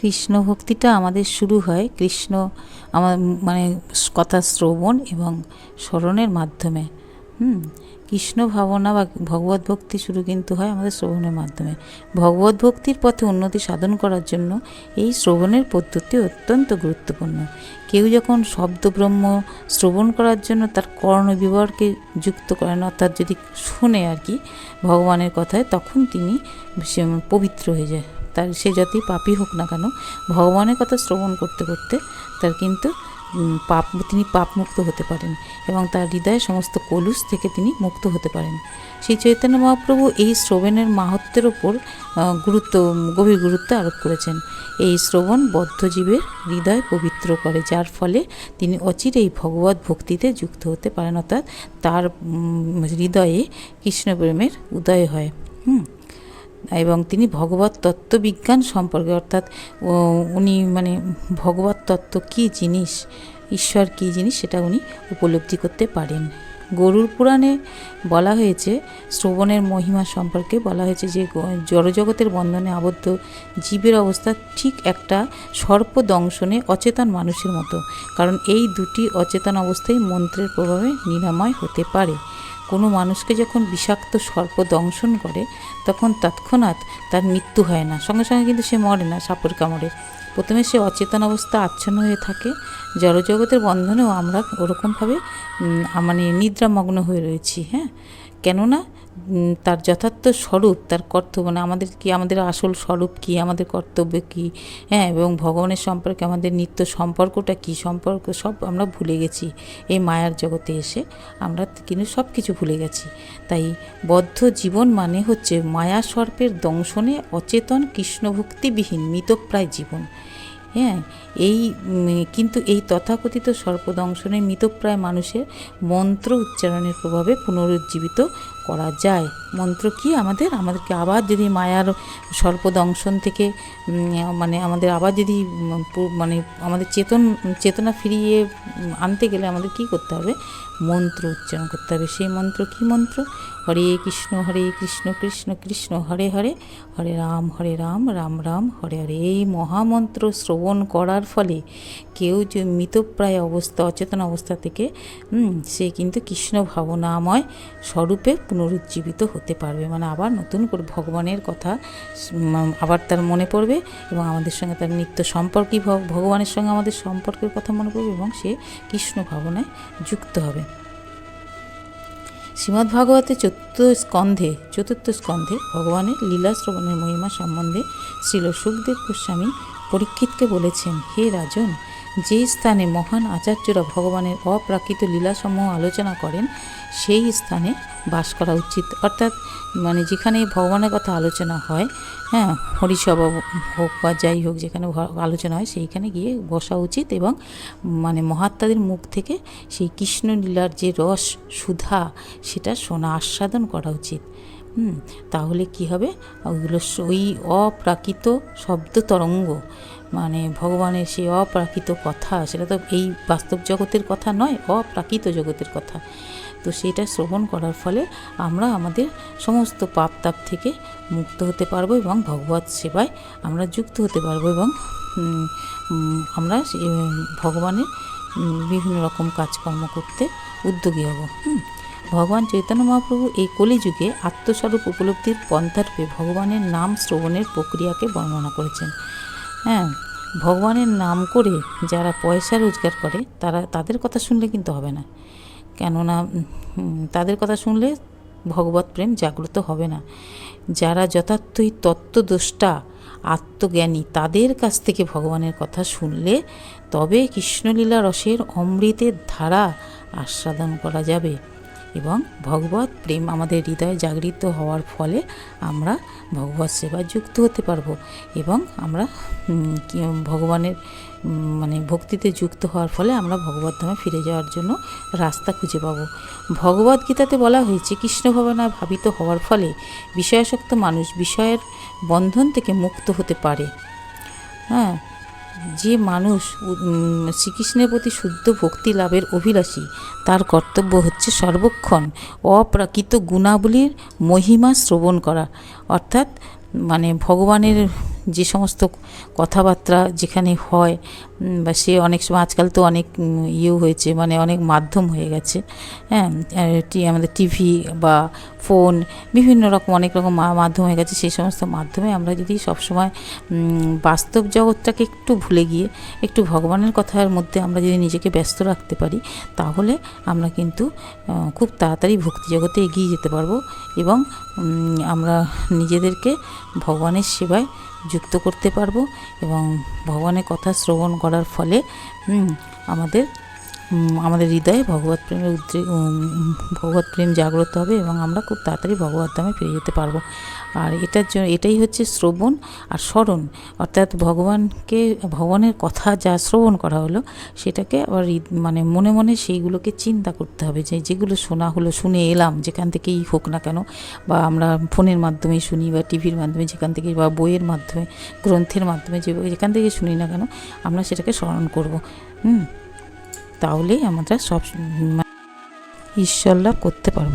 কৃষ্ণ ভক্তিটা আমাদের শুরু হয় কৃষ্ণ আমার মানে কথা শ্রবণ এবং স্মরণের মাধ্যমে। হুম, কৃষ্ণ ভাবনা বা ভগবত ভক্তি শুরু কিন্তু হয় আমাদের শ্রবণের মাধ্যমে। ভগবত ভক্তির পথে উন্নতি সাধন করার জন্য এই শ্রবণের পদ্ধতি অত্যন্ত গুরুত্বপূর্ণ। কেউ যখন শব্দব্রহ্ম শ্রবণ করার জন্য তার কর্ণ বিবরকে যুক্ত করেন অর্থাৎ যদি শুনে আর কি ভগবানের কথায়, তখন তিনি পবিত্র হয়ে যায়। তার সে যতই পাপী হোক না কেন, ভগবানের কথা শ্রবণ করতে করতে তার কিন্তু পাপ, তিনি পাপমুক্ত হতে পারেন এবং তার হৃদয়ে সমস্ত কলুষ থেকে তিনি মুক্ত হতে পারেন। শ্রী চৈতন্য মহাপ্রভু এই শ্রবণের মাহাত্মের ওপর গুরুত্ব, গভীর গুরুত্ব আরোপ করেছেন। এই শ্রবণ বদ্ধজীবের হৃদয় পবিত্র করে, যার ফলে তিনি অচিরেই ভগবত ভক্তিতে যুক্ত হতে পারেন, অর্থাৎ তার হৃদয়ে কৃষ্ণপ্রেমের উদয় হয়। হুম। এবং তিনি ভগবত তত্ত্ববিজ্ঞান সম্পর্কে, অর্থাৎ উনি মানে ভগবত তত্ত্ব কী জিনিস, ঈশ্বর কী জিনিস, সেটা উনি উপলব্ধি করতে পারেন। গরুর পুরাণে বলা হয়েছে, শ্রবণের মহিমা সম্পর্কে বলা হয়েছে যে জড়জগতের বন্ধনে আবদ্ধ জীবের অবস্থা ঠিক একটা সর্প দংশনে অচেতন মানুষের মতো, কারণ এই দুটি অচেতন অবস্থায় মন্ত্রের প্রভাবে নিরাময় হতে পারে। কোনো মানুষকে যখন বিষাক্ত সর্প দংশন করে, তখন তৎক্ষণাৎ তার মৃত্যু হয় না। সঙ্গে সঙ্গে কিন্তু সে মরে না সাপের কামড়ে। প্রথমে সে অচেতন অবস্থা আচ্ছন্ন হয়ে থাকে। জড়জগতের বন্ধনেও আমরা ওরকমভাবে মানে নিদ্রামগ্ন হয়ে রয়েছি হ্যাঁ? কেননা তার যথার্থ স্বরূপ, তার কর্তব্য মানে আমাদের কি, আমাদের আসল স্বরূপ কি, আমাদের কর্তব্য কি? হ্যাঁ এবং ভগবানের সম্পর্কে আমাদের নিত্য সম্পর্কটা কি? সম্পর্ক সব আমরা ভুলে গেছি। এই মায়ার জগতে এসে আমরা কিন্তু সব কিছু ভুলে গেছি। তাই বদ্ধ জীবন মানে হচ্ছে মায়া সর্পের দংশনে অচেতন কৃষ্ণভক্তিবিহীন মৃতপ্রায় জীবন। হ্যাঁ এই কিন্তু এই তথাকথিত সর্পদংশনে মৃতপ্রায় মানুষের মন্ত্র উচ্চারণের প্রভাবে পুনরুজ্জীবিত করা যায়। মন্ত্র কি আমাদের? আমাদেরকে আবার যদি মায়ার সর্পদংশন থেকে মানে আমাদের আবার যদি মানে আমাদের চেতন, চেতনা ফিরিয়ে আনতে গেলে আমাদের কি করতে হবে? মন্ত্র উচ্চারণ করতে হবে। সেই মন্ত্র কি মন্ত্র? হরে কৃষ্ণ হরে কৃষ্ণ কৃষ্ণ কৃষ্ণ, হরে হরে হরে রাম হরে রাম রাম রাম, হরে হরে। এই মহামন্ত্র শ্রবণ করার ফলে কেউ যে মৃতপ্রায় অবস্থা, অচেতন অবস্থা থেকে সে কিন্তু কৃষ্ণ ভাবনাময় স্বরূপে পুনরুজ্জীবিত হতে পারবে। মানে আবার নতুন করে ভগবানের কথা আবার তার মনে পড়বে এবং আমাদের সঙ্গে তার নিত্য সম্পর্কই ভগ- ভগবানের সঙ্গে আমাদের সম্পর্কের কথা মনে পড়বে এবং সে কৃষ্ণ ভাবনায় যুক্ত হবে। শ্রীমদ্ ভাগবতের চতুর্থ স্কন্ধে চতুর্থ স্কন্ধে ভগবানের লীলা শ্রবণের মহিমা সম্বন্ধে শ্রীল সুখদেব গোস্বামী পরীক্ষিতকে বলেছেন, হে রাজন যে স্থানে মহান আচার্যরা ভগবানের অপ্রাকৃত লীলাসমূহ আলোচনা করেন, সেই স্থানে বাস করা উচিত। অর্থাৎ মানে যেখানে ভগবানের কথা আলোচনা হয় হ্যাঁ হরিসভা হোক বা যাই হোক যেখানে আলোচনা হয়, সেইখানে গিয়ে বসা উচিত এবং মানে মহাত্মাদের মুখ থেকে সেই কৃষ্ণলীলার যে রস, সুধা, সেটা শোনা, আস্বাদন করা উচিত। হুম, তাহলে কি হবে? ওইগুলো ওই অপ্রাকৃত শব্দ তরঙ্গ মানে ভগবানের সেই অপ্রাকৃত কথা, সেটা তো এই বাস্তব জগতের কথা নয়, অপ্রাকৃত জগতের কথা। তো সেটা শ্রবণ করার ফলে আমরা আমাদের সমস্ত পাপ তাপ থেকে মুক্ত হতে পারব এবং ভগবত সেবায় আমরা যুক্ত হতে পারব এবং আমরা ভগবানের বিভিন্ন রকম কাজকর্ম করতে উদ্যোগী হব। হুম। ভগবান চৈতন্য মহাপ্রভু এই কলিযুগে আত্মস্বরূপ উপলব্ধির পন্থারূপে ভগবানের নাম শ্রবণের প্রক্রিয়াকে বর্ণনা করেছেন। হ্যাঁ ভগবানের নাম করে যারা পয়সা রোজগার করে, তারা, তাদের কথা শুনলে কিন্তু হবে না। কেননা তাদের কথা শুনলে ভগবত প্রেম জাগ্রত হবে না। যারা যথার্থই তত্ত্বদ্রষ্টা, আত্মজ্ঞানী, তাদের কাছ থেকে ভগবানের কথা শুনলে তবে কৃষ্ণলীলা রসের অমৃতের ধারা আস্বাদন করা যাবে। এবং ভগবত প্রেম আমাদের হৃদয়ে জাগৃত হওয়ার ফলে আমরা ভগবত সেবায় যুক্ত হতে পারব এবং আমরা ভগবানের মানে ভক্তিতে যুক্ত হওয়ার ফলে আমরা ভগবত ধামে ফিরে যাওয়ার জন্য রাস্তা খুঁজে পাবো। ভগবদ গীতাতে বলা হয়েছে, কৃষ্ণ ভাবনায় ভাবিত হওয়ার ফলে বিষয়াসক্ত মানুষ বিষয়ের বন্ধন থেকে মুক্ত হতে পারে। হ্যাঁ যে মানুষ শ্রীকৃষ্ণের প্রতি শুদ্ধ ভক্তি লাভের অভিলাষী, তার কর্তব্য হচ্ছে সর্বক্ষণ অপ্রাকৃত গুণাবলীর মহিমা শ্রবণ করা। অর্থাৎ মানে ভগবানের যে সমস্ত কথাবার্তা যেখানে হয় বা সে অনেক সময় আজকাল তো অনেক ইয়েও হয়েছে মানে অনেক মাধ্যম হয়ে গেছে হ্যাঁ আমাদের টিভি বা ফোন, বিভিন্ন রকম, অনেক রকম মাধ্যম হয়ে গেছে। সেই সমস্ত মাধ্যমে আমরা যদি সবসময় বাস্তব জগৎটাকে একটু ভুলে গিয়ে, একটু ভগবানের কথার মধ্যে আমরা যদি নিজেকে ব্যস্ত রাখতে পারি, তাহলে আমরা কিন্তু খুব তাড়াতাড়ি ভক্তি জগতে এগিয়ে যেতে পারব এবং আমরা নিজেদেরকে ভগবানের সেবায় যুক্ত করতে পারব এবং ভগবানের কথা শ্রবণ করার ফলে আমাদের আমাদের হৃদয়ে ভগবত প্রেমের উদ্রে উম, ভগবত প্রেম জাগ্রত হবে এবং আমরা খুব তাড়াতাড়ি ভগবত ধামে ফিরে যেতে পারব। আর এটার জন্য এটাই হচ্ছে শ্রবণ আর স্মরণ। অর্থাৎ ভগবানকে ভগবানের কথা যা শ্রবণ করা হলো সেটাকে আবার মানে মনে মনে সেইগুলোকে চিন্তা করতে হবে। যে যেগুলো শোনা হলো শুনে এলাম যেখান থেকেই হোক না কেন বা আমরা ফোনের মাধ্যমে শুনি বা টিভির মাধ্যমে যেখান থেকে বা বইয়ের মাধ্যমে গ্রন্থের মাধ্যমে যে যেখান থেকে শুনি না কেন আমরা সেটাকে স্মরণ করব। হুম? তাহলেই আমরা সব উম, ঈশ্বর লাভ করতে পারব।